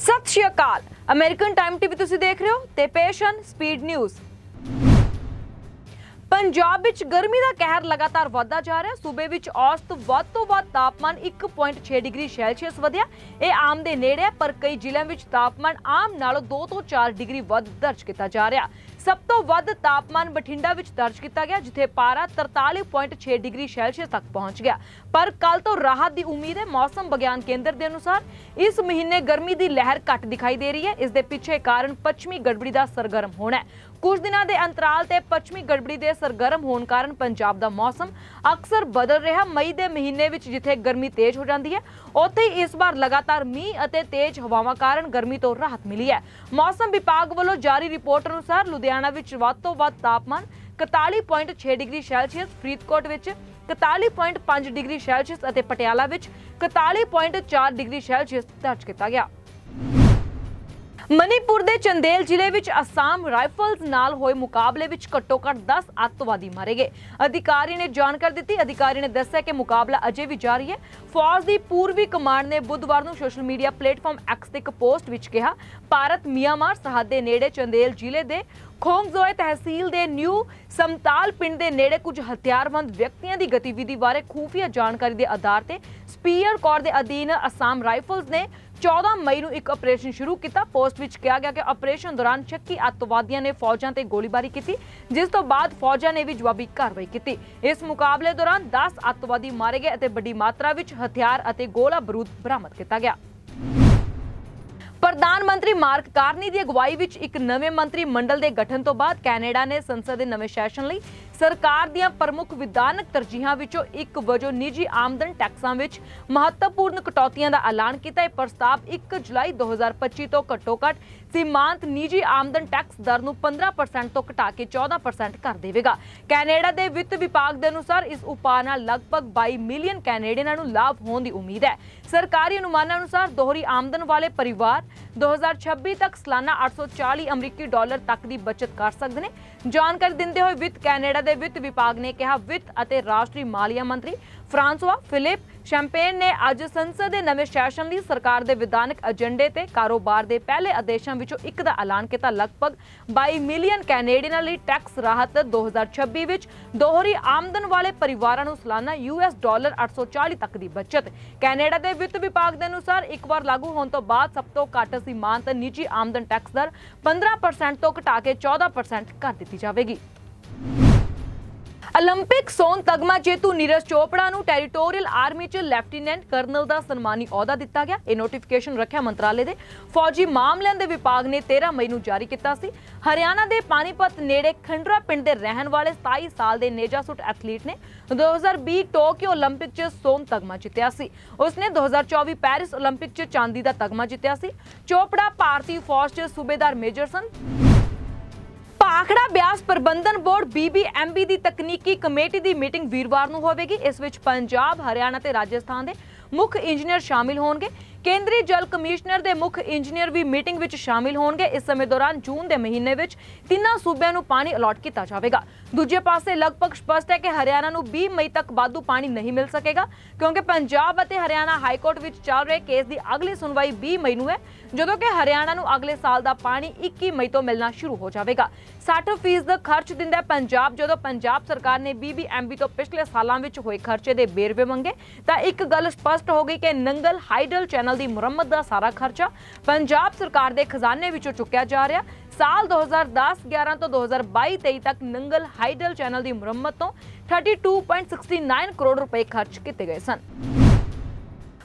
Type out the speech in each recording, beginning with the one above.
ਸਤਿ ਸ਼੍ਰੀ ਅਕਾਲ। ਅਮਰੀਕਨ ਟਾਈਮ ਟੀਵੀ ਤੁਸੀਂ ਦੇਖ ਰਹੇ ਹੋ ਤੇ ਪੇਸ਼ਨ ਸਪੀਡ ਨਿਊਜ਼ ਪੰਜਾਬ ਵਿੱਚ ਗਰਮੀ ਦਾ ਕਹਿਰ ਲਗਾਤਾਰ ਵਧਦਾ ਜਾ ਰਿਹਾ। ਸੂਬੇ ਵਿੱਚ ਔਸਤ ਵੱਧ ਤੋਂ ਵੱਧ ਤਾਪਮਾਨ 1.6 ਡਿਗਰੀ ਸੈਲਸੀਅਸ ਵਧਿਆ। ਇਹ ਆਮ ਦੇ ਨੇੜੇ ਹੈ, ਪਰ ਕਈ ਜ਼ਿਲ੍ਹਿਆਂ ਵਿੱਚ ਤਾਪਮਾਨ ਆਮ ਨਾਲੋਂ 2 ਤੋਂ 4 ਡਿਗਰੀ ਵੱਧ ਦਰਜ ਕੀਤਾ ਜਾ ਰਿਹਾ। ਸਭ ਤੋਂ ਵੱਧ ਤਾਪਮਾਨ ਬਠਿੰਡਾ ਵਿੱਚ ਦਰਜ ਕੀਤਾ ਗਿਆ, ਜਿੱਥੇ ਪਾਰਾ 43.6 ਡਿਗਰੀ ਸੈਲਸੀਅਸ ਤੱਕ ਪਹੁੰਚ ਗਿਆ। ਪਰ ਕੱਲ ਤੋਂ ਰਾਹਤ ਦੀ ਉਮੀਦ ਹੈ, ਮੌਸਮ ਵਿਗਿਆਨ ਕੇਂਦਰ ਦੇ ਅਨੁਸਾਰ ਇਸ ਮਹੀਨੇ ਗਰਮੀ ਦੀ ਲਹਿਰ ਘੱਟ ਦਿਖਾਈ ਦੇ ਰਹੀ ਹੈ। ਇਸ ਦੇ ਪਿੱਛੇ ਕਾਰਨ ਪੱਛਮੀ ਗੜਬੜੀ ਦਾ ਸਰਗਰਮ ਹੋਣਾ ਹੈ। ਕੁਝ ਦਿਨਾਂ ਦੇ ਅੰਤਰਾਲ ਤੇ ਪੱਛਮੀ ਗੜਬੜੀ ਦੇ ਸਰਗਰਮ ਹੋਣ ਕਾਰਨ ਪੰਜਾਬ ਦਾ ਮੌਸਮ ਅਕਸਰ ਬਦਲ ਰਿਹਾ। ਮਈ ਦੇ ਮਹੀਨੇ ਵਿੱਚ ਜਿੱਥੇ ਗਰਮੀ ਤੇਜ਼ ਹੋ ਜਾਂਦੀ ਹੈ, ਉੱਥੇ ਹੀ ਇਸ ਵਾਰ ਲਗਾਤਾਰ ਮੀਂਹ ਅਤੇ ਤੇਜ਼ ਹਵਾਵਾਂ ਕਾਰਨ ਗਰਮੀ ਤੋਂ ਰਾਹਤ ਮਿਲੀ ਹੈ। ਮੌਸਮ ਵਿਭਾਗ ਵੱਲੋਂ ਜਾਰੀ ਰਿਪੋਰਟ ਅਨੁਸਾਰ ਲੁਧਿਆਣਾ ਵਿੱਚ ਵੱਧ ਤੋਂ ਵੱਧ ਤਾਪਮਾਨ 41.6 ਡਿਗਰੀ ਸੈਲਸੀਅਸ, ਫਰੀਦਕੋਟ ਵਿੱਚ 41.5 ਡਿਗਰੀ ਸੈਲਸੀਅਸ ਅਤੇ ਪਟਿਆਲਾ ਵਿੱਚ 41.4 ਡਿਗਰੀ ਸੈਲਸੀਅਸ ਦਰਜ ਕੀਤਾ ਗਿਆ। ਮਨੀਪੁਰ ਦੇ ਚੰਦੇਲ ਜ਼ਿਲ੍ਹੇ ਵਿੱਚ ਅਸਾਮ ਰਾਈਫਲਸ ਨਾਲ ਹੋਏ ਮੁਕਾਬਲੇ ਵਿੱਚ ਘੱਟੋ-ਘੱਟ 10 ਅੱਤਵਾਦੀ ਮਾਰੇ ਗਏ। ਅਧਿਕਾਰੀ ਨੇ ਜਾਣਕਾਰੀ ਦਿੱਤੀ। ਅਧਿਕਾਰੀ ਨੇ ਦੱਸਿਆ ਕਿ ਮੁਕਾਬਲਾ ਅਜੇ ਵੀ ਜਾਰੀ ਹੈ। ਫੌਜ ਦੀ ਪੂਰਬੀ ਕਮਾਂਡ ਨੇ ਬੁੱਧਵਾਰ ਨੂੰ ਸੋਸ਼ਲ ਮੀਡੀਆ ਪਲੇਟਫਾਰਮ ਐਕਸ ਤੇ ਇੱਕ ਪੋਸਟ ਵਿੱਚ ਕਿਹਾ, ਭਾਰਤ, ਮਿਆਂਮਾਰ ਸਰਹੱਦ ਦੇ ਨੇੜੇ ਚੰਦੇਲ ਜ਼ਿਲ੍ਹੇ ਦੇ ਖੋਂਗਜ਼ੋਏ ਤਹਿਸੀਲ ਦੇ ਨਿਊ ਸਮਤਾਲ ਪਿੰਡ ਦੇ ਨੇੜੇ ਕੁਝ ਹਥਿਆਰਬੰਦ ਵਿਅਕਤੀਆਂ ਦੀ ਗਤੀਵਿਧੀ ਬਾਰੇ ਖੂਫੀਆ ਜਾਣਕਾਰੀ ਦੇ ਆਧਾਰ ਤੇ ਸਪੀਅਰ ਕੋਰ ਦੇ ਅਧੀਨ ਅਸਾਮ ਰਾਈਫਲਸ ਨੇ 14 ਮਈ ਨੂੰ ਇੱਕ ਆਪਰੇਸ਼ਨ ਸ਼ੁਰੂ ਕੀਤਾ। ਪੋਸਟ ਵਿੱਚ ਕਿਹਾ ਗਿਆ ਕਿ ਆਪਰੇਸ਼ਨ ਦੌਰਾਨ ਸ਼ੱਕੀ ਅੱਤਵਾਦੀਆਂ ਨੇ ਫੌਜਾਂ ਤੇ ਗੋਲੀਬਾਰੀ ਕੀਤੀ, ਜਿਸ ਤੋਂ ਬਾਅਦ ਫੌਜਾਂ ਨੇ ਵੀ ਜਵਾਬੀ ਕਾਰਵਾਈ ਕੀਤੀ। ਇਸ ਮੁਕਾਬਲੇ ਦੌਰਾਨ 10 ਅੱਤਵਾਦੀ ਮਾਰੇ ਗਏ ਅਤੇ ਵੱਡੀ ਮਾਤਰਾ ਵਿੱਚ ਹਥਿਆਰ ਅਤੇ ਗੋਲਾ ਬਾਰੂਦ ਬਰਾਮਦ ਕੀਤਾ ਗਿਆ। ਪ੍ਰਧਾਨ ਮੰਤਰੀ ਮਾਰਕ ਕਾਰਨੀ ਦੀ ਅਗਵਾਈ ਵਿੱਚ ਇੱਕ ਨਵੇਂ ਮੰਤਰੀ ਮੰਡਲ ਦੇ ਗਠਨ ਤੋਂ ਬਾਅਦ ਕੈਨੇਡਾ ਨੇ ਸੰਸਦ ਦੇ ਨਵੇਂ ਸੈਸ਼ਨ ਲਈ ਸਰਕਾਰ ਦੀਆਂ ਪ੍ਰਮੁੱਖ ਵਿਧਾਨਕ ਤਰਜੀਹਾਂ ਵਿੱਚੋਂ ਇੱਕ ਵਜੋਂ ਨਿੱਜੀ ਆਮਦਨ ਟੈਕਸਾਂ ਵਿੱਚ ਮਹੱਤਵਪੂਰਨ ਕਟੌਤੀਆਂ ਦਾ ਐਲਾਨ ਕੀਤਾ। ਇਹ ਪ੍ਰਸਤਾਵ 1 ਜੁਲਾਈ 2025 ਤੋਂ ਘੱਟੋ-ਘੱਟ ਸੀਮਾਂਤ ਨਿੱਜੀ ਆਮਦਨ ਟੈਕਸ ਦਰ ਨੂੰ 15% ਤੋਂ ਘਟਾ ਕੇ 14% ਕਰ ਦੇਵੇਗਾ। ਕੈਨੇਡਾ ਦੇ ਵਿੱਤ ਵਿਭਾਗ ਦੇ ਅਨੁਸਾਰ ਇਸ ਉਪਾਅ ਨਾਲ ਲਗਭਗ 22 ਮਿਲੀਅਨ ਕੈਨੇਡੀਅਨਾਂ ਨੂੰ ਲਾਭ ਹੋਣ ਦੀ ਉਮੀਦ ਹੈ। ਸਰਕਾਰੀ ਅਨੁਮਾਨਾਂ ਅਨੁਸਾਰ ਦੋਹਰੀ ਆਮਦਨ ਵਾਲੇ ਪਰਿਵਾਰ 2026 ਤੱਕ ਸਾਲਾਨਾ 840 ਅਮਰੀਕੀ ਡਾਲਰ ਤੱਕ ਦੀ ਬਚਤ ਕਰ ਸਕਦੇ ਨੇ। ਜਾਣਕਾਰੀ ਦਿੰਦੇ ਹੋਏ ਵਿੱਤ ਕੈਨੇਡਾ ਦੇ ਵਿੱਤ ਵਿਭਾਗ ਨੇ ਕਿਹਾ, ਵਿੱਤ ਅਤੇ ਰਾਸ਼ਟਰੀ ਮਾਲੀਆ ਮੰਤਰੀ ਫਰਾਂਸਵਾ ਫਿਲਿਪ ਸ਼ੈਂਪੇਨ ਨੇ ਅੱਜ ਸੰਸਦ ਦੇ ਨਵੇਂ ਸੈਸ਼ਨ ਲਈ ਸਰਕਾਰ ਦੇ ਵਿਧਾਨਕ ਏਜੰਡੇ ਤੇ ਕਾਰੋਬਾਰ ਦੇ ਪਹਿਲੇ ਆਦੇਸ਼ਾਂ ਵਿੱਚੋਂ ਇੱਕ ਦਾ ਐਲਾਨ ਕੀਤਾ। ਲਗਭਗ 22 ਮਿਲੀਅਨ ਕੈਨੇਡੀਅਨਾਂ ਲਈ ਟੈਕਸ ਰਾਹਤ 2026 ਵਿੱਚ ਦੋਹਰੀ ਆਮਦਨ ਵਾਲੇ ਪਰਿਵਾਰਾਂ ਨੂੰ ਸਾਲਾਨਾ ਯੂਐਸ ਡਾਲਰ 840 ਤੱਕ ਦੀ ਬਚਤ। ਕੈਨੇਡਾ ਦੇ ਵਿੱਤ ਵਿਭਾਗ ਦੇ ਅਨੁਸਾਰ ਇੱਕ ਵਾਰ ਲਾਗੂ ਹੋਣ ਤੋਂ ਬਾਅਦ ਸਭ ਤੋਂ ਘੱਟ ਸੀਮਾਂਤ ਨਿੱਜੀ ਆਮਦਨ ਟੈਕਸ ਦਰ 15% ਤੋਂ ਘਟਾ ਕੇ 14% ਕਰ ਦਿੱਤੀ ਜਾਵੇਗੀ। 올림픽 ਸੋਨ ਤਗਮਾ ਜੇਤੂ ਨੀਰਜ ਚੋਪੜਾ ਨੂੰ ਟੈਰੀਟੋਰੀਅਲ ਆਰਮੀ 'ਚ ਲੈਫਟੀਨੈਂਟ ਕਰਨਲ ਦਾ ਸਨਮਾਨੀ ਅਹੁਦਾ ਦਿੱਤਾ ਗਿਆ ਇਹ ਨੋਟੀਫਿਕੇਸ਼ਨ ਰੱਖਿਆ ਮੰਤਰਾਲੇ ਦੇ ਫੌਜੀ ਮਾਮਲਿਆਂ ਦੇ ਵਿਭਾਗ ਨੇ 13 ਮਈ ਨੂੰ ਜਾਰੀ ਕੀਤਾ ਸੀ ਹਰਿਆਣਾ ਦੇ ਪਾਣੀਪਤ ਨੇੜੇ ਖੰਡਰਾ ਪਿੰਡ ਦੇ ਰਹਿਣ ਵਾਲੇ 27 ਸਾਲ ਦੇ ਨੇਜਾਸੁਟ ਐਥਲੀਟ ਨੇ 2020 ਟੋਕੀਓ 올림픽 'ਚ ਸੋਨ ਤਗਮਾ ਜਿੱਤਿਆ ਸੀ ਉਸਨੇ 2024 ਪੈਰਿਸ 올림픽 'ਚ ਚਾਂਦੀ ਦਾ ਤਗਮਾ ਜਿੱਤਿਆ ਸੀ ਚੋਪੜਾ ਭਾਰਤੀ ਫੌਜ 'ਚ ਸੂਬੇਦਾਰ ਮੇਜਰ ਸਨ ਭਾਖੜਾ ਬਿਆਸ ਪ੍ਰਬੰਧਨ ਬੋਰਡ ਬੀਬੀਐਮਬੀ ਦੀ ਤਕਨੀਕੀ ਕਮੇਟੀ ਦੀ ਮੀਟਿੰਗ ਵੀਰਵਾਰ ਨੂੰ ਹੋਵੇਗੀ। ਇਸ ਵਿੱਚ ਪੰਜਾਬ, ਹਰਿਆਣਾ ਤੇ ਰਾਜਸਥਾਨ ਦੇ ਮੁੱਖ ਇੰਜੀਨੀਅਰ ਸ਼ਾਮਿਲ ਹੋਣਗੇ। ਕੇਂਦਰੀ ਜਲ ਕਮਿਸ਼ਨਰ ਦੇ ਮੁੱਖ ਇੰਜੀਨੀਅਰ ਵੀ ਮੀਟਿੰਗ ਵਿੱਚ ਸ਼ਾਮਿਲ ਹੋਣਗੇ। ਇਸ ਸਮੇਂ ਦੌਰਾਨ ਜੂਨ ਦੇ ਮਹੀਨੇ ਵਿੱਚ ਤਿੰਨਾਂ ਸੂਬਿਆਂ ਨੂੰ ਪਾਣੀ ਅਲਾਟ ਕੀਤਾ ਜਾਵੇਗਾ। ਦੂਜੇ ਪਾਸੇ ਲਗਭਗ ਸਪਸ਼ਟ ਹੈ ਕਿ ਹਰਿਆਣਾ ਨੂੰ 20 ਮਈ ਤੱਕ ਵਾਧੂ ਪਾਣੀ ਨਹੀਂ ਮਿਲ ਸਕੇਗਾ, ਕਿਉਂਕਿ ਪੰਜਾਬ ਅਤੇ ਹਰਿਆਣਾ ਹਾਈ ਕੋਰਟ ਵਿੱਚ ਚੱਲ ਰਹੇ ਕੇਸ ਦੀ ਅਗਲੀ ਸੁਣਵਾਈ 20 ਮਈ ਨੂੰ ਹੈ। ਜਦੋਂ ਕਿ ਹਰਿਆਣਾ ਨੂੰ ਅਗਲੇ ਸਾਲ ਦਾ ਪਾਣੀ 21 ਮਈ ਤੋਂ ਮਿਲਣਾ ਸ਼ੁਰੂ ਹੋ ਜਾਵੇਗਾ। 60% ਖਰਚ ਦਿੰਦਾ ਪੰਜਾਬ। ਜਦੋਂ ਪੰਜਾਬ ਸਰਕਾਰ ਨੇ ਬੀਬੀਐਮਬੀ ਤੋਂ ਪਿਛਲੇ ਸਾਲਾਂ ਵਿੱਚ ਹੋਏ ਖਰਚੇ ਦੇ ਬੇਰਵੇ ਮੰਗੇ, ਤਾਂ ਇੱਕ ਗੱਲ ਸਪਸ਼ਟ ਹੋ ਗਈ ਕਿ ਨੰਗਲ ਹਾਈਡਲ ਚੈਨਲ ਦੀ ਮੁਰੰਮਤ ਦਾ ਸਾਰਾ ਖਰਚਾ ਪੰਜਾਬ ਸਰਕਾਰ ਦੇ ਖਜ਼ਾਨੇ ਵਿੱਚੋਂ ਚੁੱਕਿਆ ਜਾ ਰਿਹਾ। ਸਾਲ 2010-11 ਤੋਂ 2022-23 ਤੱਕ ਨੰਗਲ ਹਾਈਡਲ ਚੈਨਲ ਦੀ ਮੁਰੰਮਤ ਤੋਂ 32.69 ਕਰੋੜ ਰੁਪਏ ਖਰਚ ਕੀਤੇ ਗਏ ਸਨ।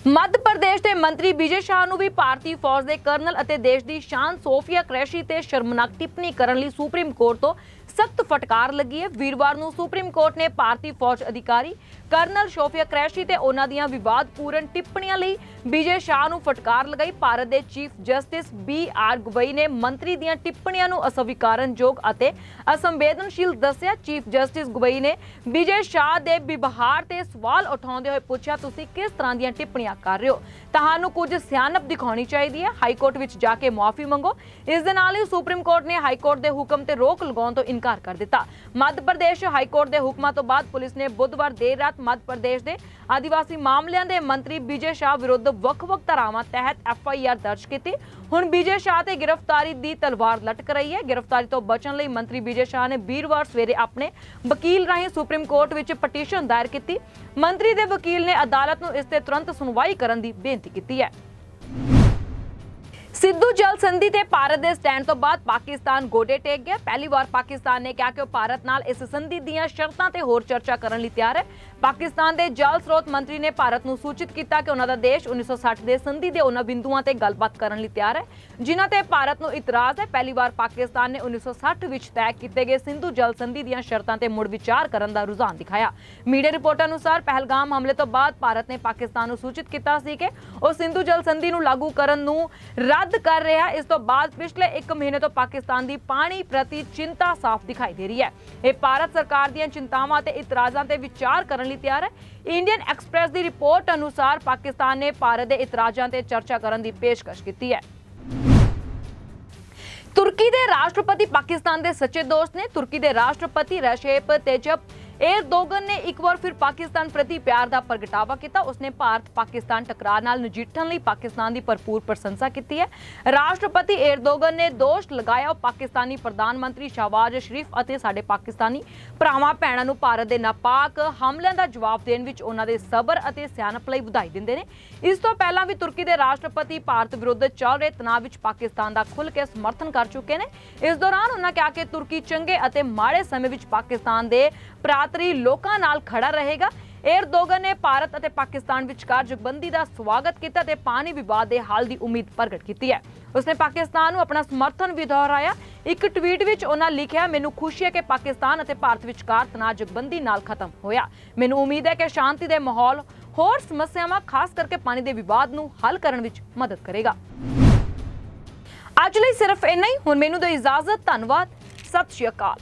ਮੱਧ ਪ੍ਰਦੇਸ਼ ਦੇ ਮੰਤਰੀ ਵਿਜੇ ਸ਼ਾਹ ਨੂੰ ਵੀ ਭਾਰਤੀ ਫੌਜ ਦੇ ਕਰਨਲ ਅਤੇ ਦੇਸ਼ ਦੀ ਸ਼ਾਨ ਸੋਫੀਆ ਕ੍ਰੈਸ਼ੀ ਤੇ ਸ਼ਰਮਨਾਕ ਟਿੱਪਣੀ ਕਰਨ ਲਈ ਸੁਪਰੀਮ ਕੋਰਟ ਤੋਂ ਸਖਤ ਫਟਕਾਰ ਲੱਗੀ ਹੈ। ਵੀਰਵਾਰ ਨੂੰ ਸੁਪਰੀਮ ਕੋਰਟ ਨੇ ਭਾਰਤੀ ਫੌਜ ਅਧਿਕਾਰੀ ਕਰਨਲ ਸ਼ੋਫੀਆ ਕ੍ਰੈਸ਼ੀ ਤੇ ਉਹਨਾਂ ਦੀਆਂ ਵਿਵਾਦਪੂਰਨ ਟਿੱਪਣੀਆਂ ਲਈ ਵਿਜੇ ਸ਼ਾਹ ਨੂੰ ਫਟਕਾਰ ਲਗਾਈ। ਭਾਰਤ ਦੇ chief justice B R Gavai ਨੇ ਮੰਤਰੀ ਦੀਆਂ ਟਿੱਪਣੀਆਂ ਨੂੰ ਅਸਵੀਕਾਰਨਯੋਗ ਅਤੇ ਅਸੰਵੇਦਨਸ਼ੀਲ ਦੱਸਿਆ। ਚੀਫ ਜਸਟਿਸ ਗਵਈ ਨੇ ਵਿਜੇ ਸ਼ਾਹ ਦੇ ਵਿਵਹਾਰ ਤੇ ਸਵਾਲ ਉਠਾਉਂਦੇ ਹੋਏ ਪੁੱਛਿਆ, ਤੁਸੀਂ ਕਿਸ ਤਰ੍ਹਾਂ ਦੀਆਂ ਟਿੱਪਣੀਆਂ ਕਰ ਰਹੇ ਹੋ? ਤੁਹਾਨੂੰ ਕੁਝ ਸਿਆਣਪ ਦਿਖਾਉਣੀ ਚਾਹੀਦੀ ਹੈ। ਹਾਈ ਕੋਰਟ ਵਿੱਚ ਜਾ ਕੇ ਮਾਫੀ ਮੰਗੋ। ਇਸ ਦੇ ਨਾਲ ਹੀ ਸੁਪਰੀਮ ਕੋਰਟ ਨੇ ਹਾਈ ਕੋਰਟ ਦੇ ਹੁਕਮ ਤੇ ਰੋਕ ਲਗਾਉਣ ਤੋਂ ਇਨਕਾਰ ਕਰ ਦਿੱਤਾ। ਮੱਧ ਪ੍ਰਦੇਸ਼ ਹਾਈ ਕੋਰਟ ਦੇ ਹੁਕਮਾਂ ਤੋਂ ਬਾਅਦ ਪੁਲਿਸ ਨੇ ਬੁੱਧਵਾਰ ਦੇਰ ਰਾਤ ਮੱਧ ਪ੍ਰਦੇਸ਼ ਦੇ ਆਦੀਵਾਸੀ ਮਾਮਲਿਆਂ ਦੇ ਮੰਤਰੀ ਵਿਜੇ ਸ਼ਾਹ ਵਿਰੁੱਧ ਵੱਖ-ਵੱਖ ਧਾਰਾਵਾਂ ਤਹਿਤ ਐਫ ਆਈ ਆਰ ਦਰਜ ਕੀਤੀ। ਹੁਣ ਵਿਜੇ ਸ਼ਾਹ ਤੇ ਗ੍ਰਿਫਤਾਰੀ ਦੀ ਤਲਵਾਰ ਲਟਕ ਰਹੀ ਹੈ। ਗ੍ਰਿਫਤਾਰੀ ਤੋਂ ਬਚਣ ਲਈ ਮੰਤਰੀ ਵਿਜੇ ਸ਼ਾਹ ਨੇ ਵੀਰਵਾਰ ਸਵੇਰੇ ਆਪਣੇ ਵਕੀਲ ਰਾਹੀਂ ਸੁਪਰੀਮ ਕੋਰਟ ਵਿੱਚ ਪਟੀਸ਼ਨ ਦਾਇਰ ਕੀਤੀ। ਮੰਤਰੀ ਦੇ ਵਕੀਲ ਨੇ ਅਦਾਲਤ ਨੂੰ ਇਸ ਤੇ ਤੁਰੰਤ ਸੁਣਵਾਈ ਕਰਨ ਦੀ ਬੇਨਤੀ ਕੀਤੀ ਹੈ। ਸਿੱਧੂ ਜਲ ਸੰਧੀ ਤੇ ਭਾਰਤ ਦੇ ਸਟੈਂਡ ਤੋਂ ਬਾਅਦ ਪਾਕਿਸਤਾਨ ਗੋਡੇ ਟੇਕ ਗਿਆ। ਪਹਿਲੀ ਵਾਰ ਪਾਕਿਸਤਾਨ ਨੇ ਕਿਹਾ ਕਿ ਉਹ ਭਾਰਤ ਨਾਲ ਇਸ ਸੰਧੀ ਦੀਆਂ ਸ਼ਰਤਾਂ ਤੇ ਹੋਰ ਚਰਚਾ ਕਰਨ ਲਈ ਤਿਆਰ ਹੈ। ਪਾਕਿਸਤਾਨ ਦੇ ਜਲ ਸਰੋਤ ਮੰਤਰੀ ਨੇ ਭਾਰਤ ਨੂੰ ਸੂਚਿਤ ਕੀਤਾ ਕਿ ਉਹਨਾਂ ਦਾ ਦੇਸ਼ 1960 ਦੇ ਸੰਧੀ ਦੇ ਉਹਨਾਂ ਬਿੰਦੂਆਂ ਤੇ ਗੱਲਬਾਤ ਕਰਨ ਲਈ ਤਿਆਰ ਹੈ, ਜਿਨ੍ਹਾਂ ਤੇ ਭਾਰਤ ਨੂੰ ਇਤਰਾਜ਼ ਹੈ। ਪਹਿਲੀ ਵਾਰ ਪਾਕਿਸਤਾਨ ਨੇ 1960 ਵਿੱਚ ਤੈਅ ਕੀਤੇ ਗਏ ਸਿੰਧੂ ਜਲ ਸੰਧੀ ਦੀਆਂ ਸ਼ਰਤਾਂ ਤੇ ਮੁੜ ਵਿਚਾਰ ਕਰਨ ਦਾ ਰੁਝਾਨ ਦਿਖਾਇਆ। ਮੀਡੀਆ ਰਿਪੋਰਟਾਂ ਅਨੁਸਾਰ ਪਹਿਲਗਾਮ ਹਮਲੇ ਤੋਂ ਬਾਅਦ ਭਾਰਤ ਨੇ ਪਾਕਿਸਤਾਨ ਨੂੰ ਸੂਚਿਤ ਕੀਤਾ ਸੀ ਕਿ ਉਹ ਸਿੰਧੂ ਜਲ ਸੰਧੀ ਨੂੰ ਲਾਗੂ ਕਰਨ ਨੂੰ ਰੱਦ ਕਰ ਰਿਹਾ ਇਸ ਤੋਂ ਬਾਅਦ ਪਿਛਲੇ 1 ਮਹੀਨੇ ਤੋਂ ਪਾਕਿਸਤਾਨ ਦੀ ਪਾਣੀ ਪ੍ਰਤੀ ਚਿੰਤਾ ਸਾਫ਼ ਦਿਖਾਈ ਦੇ ਰਹੀ ਹੈ। ਇਹ ਭਾਰਤ ਸਰਕਾਰ ਦੀਆਂ ਚਿੰਤਾਵਾਂ ਤੇ ਇਤਰਾਜ਼ਾਂ ਤੇ ਵਿਚਾਰ ਕਰਨ ਲਈ ਤਿਆਰ ਹੈ। ਇੰਡੀਅਨ ਐਕਸਪ੍ਰੈਸ ਦੀ ਰਿਪੋਰਟ ਅਨੁਸਾਰ ਪਾਕਿਸਤਾਨ ਨੇ ਭਾਰਤ ਦੇ ਇਤਰਾਜ਼ਾਂ ਤੇ ਚਰਚਾ ਕਰਨ ਦੀ ਪੇਸ਼ਕਸ਼ ਕੀਤੀ ਹੈ। ਤੁਰਕੀ ਦੇ ਰਾਸ਼ਟਰਪਤੀ ਪਾਕਿਸਤਾਨ ਦੇ ਸੱਚੇ ਦੋਸਤ ਨੇ ਤੁਰਕੀ ਦੇ ਰਾਸ਼ਟਰਪਤੀ ਰਸ਼ੇਪ ਤੇਜਪ ਏਰਦੋਗਨ ਨੇ ਇੱਕ ਵਾਰ ਫਿਰ ਪਾਕਿਸਤਾਨ ਪ੍ਰਤੀ ਪਿਆਰ ਦਾ ਪ੍ਰਗਟਾਵਾ ਕੀਤਾ। ਉਸਨੇ ਭਾਰਤ ਪਾਕਿਸਤਾਨ ਟਕਰਾਅ ਨਾਲ ਨਜਿੱਠਣ ਲਈ ਪਾਕਿਸਤਾਨ ਦੀ ਭਰਪੂਰ ਪ੍ਰਸ਼ੰਸਾ ਕੀਤੀ ਹੈ। ਰਾਸ਼ਟਰਪਤੀ ਏਰਦੋਗਨ ਨੇ ਦੋਸ਼ ਲਗਾਇਆ, ਉਹ ਪਾਕਿਸਤਾਨੀ ਪ੍ਰਧਾਨ ਮੰਤਰੀ ਸ਼ਹਬਾਜ਼ ਸ਼ਰੀਫ ਅਤੇ ਸਾਡੇ ਪਾਕਿਸਤਾਨੀ ਭਰਾਵਾਂ, ਭੈਣਾਂ ਨੂੰ ਭਾਰਤ ਦੇ ਨਾਪਾਕ ਹਮਲਿਆਂ ਦਾ ਜਵਾਬ ਦੇਣ ਵਿੱਚ ਉਹਨਾਂ ਦੇ ਸਬਰ ਅਤੇ ਸਿਆਣਪ ਲਈ ਵਧਾਈ ਦਿੰਦੇ ਨੇ। ਇਸ ਤੋਂ ਪਹਿਲਾਂ ਵੀ ਤੁਰਕੀ ਦੇ ਰਾਸ਼ਟਰਪਤੀ ਭਾਰਤ ਵਿਰੁੱਧ ਚੱਲ ਰਹੇ ਤਣਾਅ ਵਿੱਚ ਪਾਕਿਸਤਾਨ ਦਾ ਖੁੱਲ੍ਹ ਕੇ ਸਮਰਥਨ ਕਰ ਚੁੱਕੇ ਨੇ। ਇਸ ਦੌਰਾਨ ਉਹਨਾਂ ਕਿਹਾ ਕਿ ਤੁਰਕੀ ਚੰਗੇ ਅਤੇ ਮਾੜੇ ਸਮੇਂ ਵਿੱਚ ਪਾਕਿਸਤਾਨ ਦੇ ਭਰਾਤਰੀ ਲੋਕਾਂ ਨਾਲ ਖੜਾ ਰਹੇਗਾ। ਏਰਦੋਗਨ ਨੇ ਭਾਰਤ ਅਤੇ ਪਾਕਿਸਤਾਨ ਵਿਚਕਾਰ ਜਗਬੰਦੀ ਦਾ ਸਵਾਗਤ ਕੀਤਾ ਤੇ ਪਾਣੀ ਵਿਵਾਦ ਦੇ ਹੱਲ ਦੀ ਉਮੀਦ ਪ੍ਰਗਟ ਕੀਤੀ ਹੈ। ਉਸਨੇ ਪਾਕਿਸਤਾਨ ਨੂੰ ਆਪਣਾ ਸਮਰਥਨ ਵੀ ਦੁਹਰਾਇਆ। ਇੱਕ ਟਵੀਟ ਵਿੱਚ ਉਹਨਾਂ ਲਿਖਿਆ, ਮੈਨੂੰ ਖੁਸ਼ੀ ਹੈ ਕਿ ਪਾਕਿਸਤਾਨ ਅਤੇ ਭਾਰਤ ਵਿਚਕਾਰ ਤਣਾਅ ਜਗਬੰਦੀ ਨਾਲ ਖਤਮ ਹੋਇਆ। ਮੈਨੂੰ ਉਮੀਦ ਹੈ ਕਿ ਸ਼ਾਂਤੀ ਦੇ ਮਾਹੌਲ ਹੋਰ ਸਮੱਸਿਆਵਾਂ, ਖਾਸ ਕਰਕੇ ਪਾਣੀ ਦੇ ਵਿਵਾਦ ਨੂੰ ਹੱਲ ਕਰਨ ਵਿੱਚ ਮਦਦ ਕਰੇਗਾ। ਅੱਜ ਲਈ ਸਿਰਫ ਇੰਨਾ ਹੀ। ਹੁਣ ਮੈਨੂੰ ਦਿਓ ਇਜਾਜ਼ਤ। ਧੰਨਵਾਦ। ਸਤਿ ਸ਼੍ਰੀ ਅਕਾਲ।